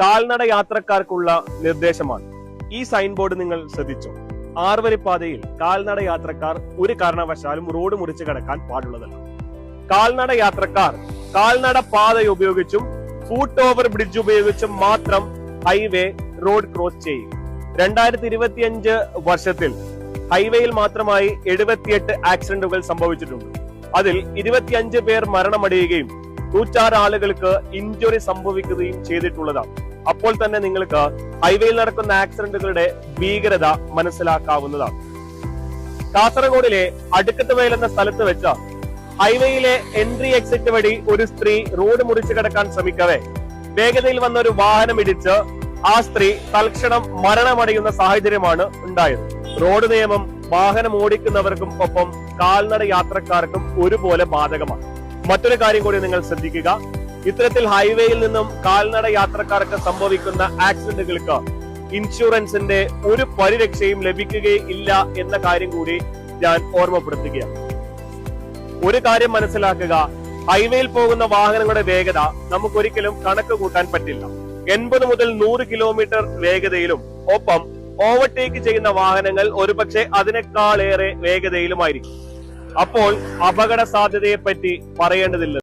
കാൽനട യാത്രക്കാർക്കുള്ള നിർദ്ദേശമാണ്. ഈ സൈൻ ബോർഡ് നിങ്ങൾ ശ്രദ്ധിച്ചോ? ആറുവരിപ്പാതയിൽ കാൽനട യാത്രക്കാർ ഒരു കാരണവശാലും റോഡ് മുറിച്ച് കടക്കാൻ പാടുള്ളതല്ല. കാൽനട യാത്രക്കാർ കാൽനട പാത ഉപയോഗിച്ചും ഫൂട്ട് ഓവർ ബ്രിഡ്ജ് ഉപയോഗിച്ചും മാത്രം ഹൈവേ റോഡ് ക്രോസ് ചെയ്യും. രണ്ടായിരത്തി ഇരുപത്തിയഞ്ച് വർഷത്തിൽ ഹൈവേയിൽ മാത്രമായി എഴുപത്തിയെട്ട് ആക്സിഡന്റുകൾ സംഭവിച്ചിട്ടുണ്ട്. അതിൽ ഇരുപത്തിയഞ്ച് പേർ മരണമടയുകയും നൂറ്റാറ് ആളുകൾക്ക് ഇഞ്ചുറി സംഭവിക്കുകയും ചെയ്തിട്ടുള്ളതാണ്. അപ്പോൾ തന്നെ നിങ്ങൾക്ക് ഹൈവേയിൽ നടക്കുന്ന ആക്സിഡന്റുകളുടെ ഭീകരത മനസ്സിലാക്കാവുന്നതാണ്. കാസർഗോഡിലെ അടുക്കത്തുവയൽ എന്ന സ്ഥലത്ത് വെച്ച ഹൈവേയിലെ എൻട്രി എക്സിറ്റ് വഴി ഒരു സ്ത്രീ റോഡ് മുറിച്ചു കിടക്കാൻ ശ്രമിക്കവേ. വേഗതയിൽ വന്ന ഒരു വാഹനം ഇടിച്ച് ആ സ്ത്രീ തൽക്ഷണം മരണമടയുന്ന സാഹചര്യമാണ് ഉണ്ടായത്. റോഡ് നിയമം വാഹനം ഓടിക്കുന്നവർക്കും ഒപ്പം കാൽനട യാത്രക്കാർക്കും ഒരുപോലെ ബാധകമാണ്. മറ്റൊരു കാര്യം കൂടി നിങ്ങൾ ശ്രദ്ധിക്കുക. ഇത്തരത്തിൽ ഹൈവേയിൽ നിന്നും കാൽനട യാത്രക്കാർക്ക് സംഭവിക്കുന്ന ആക്സിഡന്റുകൾക്ക് ഇൻഷുറൻസിന്റെ ഒരു പരിരക്ഷയും ലഭിക്കുകയില്ല എന്ന കാര്യം കൂടി ഞാൻ ഓർമ്മപ്പെടുത്തുകയാണ്. ഒരു കാര്യം മനസ്സിലാക്കുക. ഹൈവേയിൽ പോകുന്ന വാഹനങ്ങളുടെ വേഗത നമുക്കൊരിക്കലും കണക്ക് കൂട്ടാൻ പറ്റില്ല. എൺപത് മുതൽ നൂറ് കിലോമീറ്റർ വേഗതയിലും ഒപ്പം ഓവർടേക്ക് ചെയ്യുന്ന വാഹനങ്ങൾ ഒരുപക്ഷെ അതിനേക്കാളേറെ വേഗതയിലുമായിരിക്കും. അപ്പോൾ അപകട സാധ്യതയെ പറ്റി പറയേണ്ടതില്ല.